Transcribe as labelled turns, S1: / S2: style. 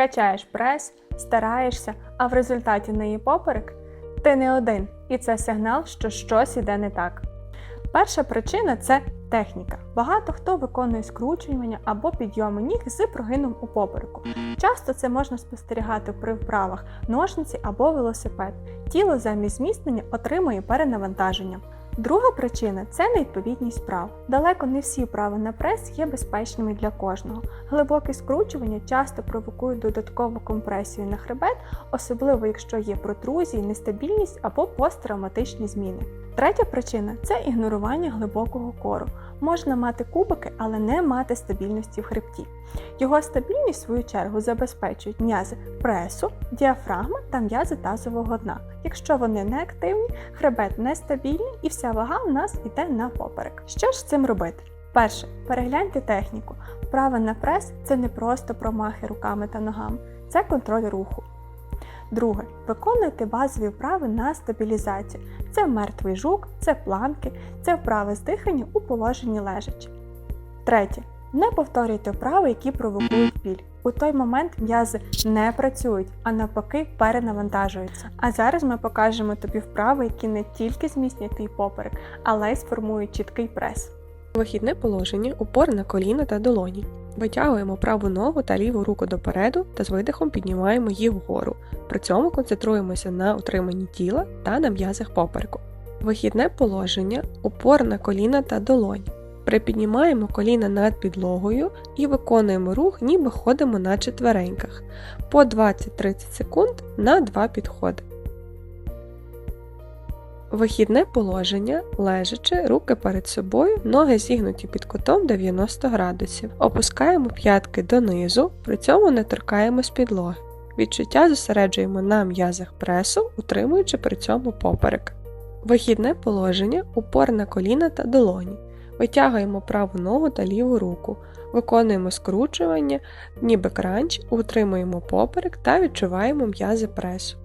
S1: качаєш прес, стараєшся, а в результаті не є поперек, ти не один, і це сигнал, що щось іде не так. Перша причина це техніка. Багато хто виконує скручування або підйоми ніг з прогином у попереку. Часто це можна спостерігати при вправах ножниці або велосипед. Тіло замість зміцнення отримує перенавантаження. Друга причина це невідповідність вправ. Далеко не всі вправи на прес є безпечними для кожного. Глибокі скручування часто провокують додаткову компресію на хребет, особливо якщо є протрузії, нестабільність або посттравматичні зміни. Третя причина це ігнорування глибокого кору. Можна мати кубики, але не мати стабільності в хребті. Його стабільність, в свою чергу, забезпечують м'язи пресу, діафрагма та м'язи тазового дна. Якщо вони не активні, хребет нестабільний і вся вага в нас йде на поперек. Що ж з цим робити? Перше, перегляньте техніку. Вправа на прес це не просто промахи руками та ногами, це контроль руху. Друге, виконуйте базові вправи на стабілізацію. Це мертвий жук, це планки, це вправи з дихання у положенні лежачи. Третє. Не повторюйте вправи, які провокують біль. У той момент м'язи не працюють, а навпаки перенавантажуються. А зараз ми покажемо тобі вправи, які не тільки зміцнять твій поперек, але й сформують чіткий прес.
S2: Вихідне положення, упор на коліна та долоні. Витягуємо праву ногу та ліву руку допереду та з видихом піднімаємо їх вгору. При цьому концентруємося на утриманні тіла та на м'язах попереку. Вихідне положення, упор на коліна та долоні. Припіднімаємо коліна над підлогою і виконуємо рух, ніби ходимо на четвереньках по 20-30 секунд на 2 підходи. Вихідне положення, лежачи, руки перед собою, ноги зігнуті під кутом 90 градусів. Опускаємо п'ятки донизу, при цьому не торкаємось підлоги. Відчуття зосереджуємо на м'язах пресу, утримуючи при цьому поперек. Вихідне положення, упор на коліна та долоні. Витягуємо праву ногу та ліву руку, виконуємо скручування, ніби кранч, утримуємо поперек та відчуваємо м'язи пресу.